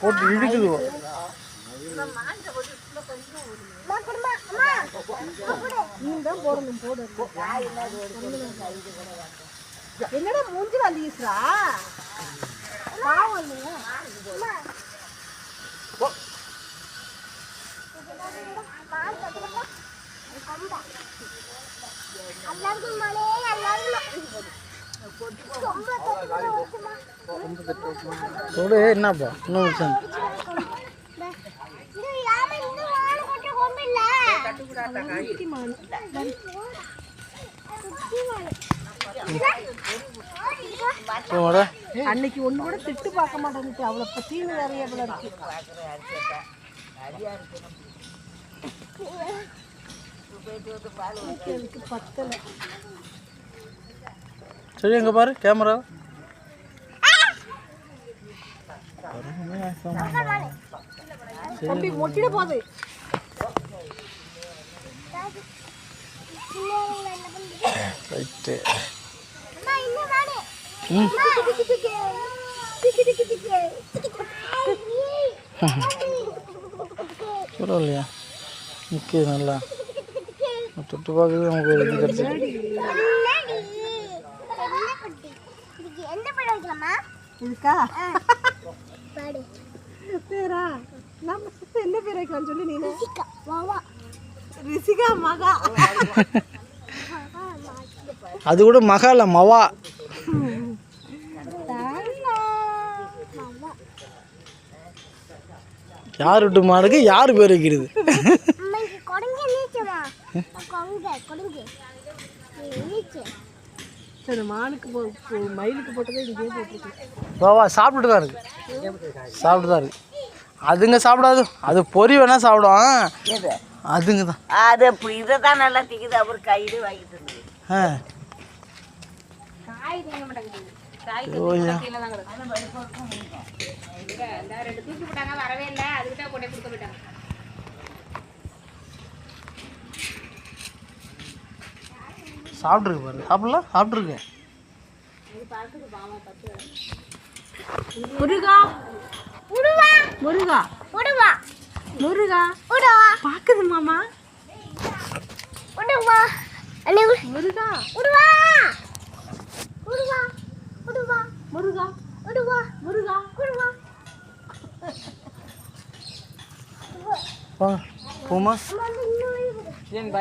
போட்டு இழுக்குது என்னடா மூஞ்சில வீசுறா பாவம் இல்லையா? தொடு என்னப்பா இன்னும் விஷயம் அன்னைக்கு ஒண்ணு கூட திட்டு பார்க்க மாட்டேங்குது அவ்வளோ பத்தின்னு நிறைய இருக்கு சரி எங்க பாரு கேமரா மொட்டிட போகுது ரைட்டு பரவாயில்லையா நிற்கிது நல்லா. தொட்டு பார்க்குறது நமக்கு ஒரு இது வைக்கலாமா? இருக்கா பேரா நம்ம என்ன பேர் வைக்கலாம் சொல்லு நீனு? வாவா ரிஷிகா மகா. அது கூட மகால மவா. யார் விட்டு மாடுக்கு யார் பேர் வைக்கிறது? வா சாப்பிட்டுட்டு தான் இருக்கு. சாப்பிட்டு தான் இருக்கு. அதுங்க சாப்பிடாது. அது பொறி வேணா சாப்பிடும். அதுங்க தான் அது இதை தான் நல்லா திக்குது. அவர் கையிலே வாங்கிட்டு ஆ. வரவே இல்லை. அதுக்கிட்ட கொண்டே கொடுக்க போயிட்டாங்க. சாப்பிட்ருக்கு பாரு சாப்பிடலாம் சாப்பிட்ருக்கு முருகா. உடுவா. முருகா. உடுவா. முருகா. உடுவா. பாக்குது மாமா. அண்ணே முருகா. உடுவா. உடுவா. உடுவா. முருகா. உடுவா. முருகா. உடுவா. போங்க போமா அம்மா வந்து இன்னும்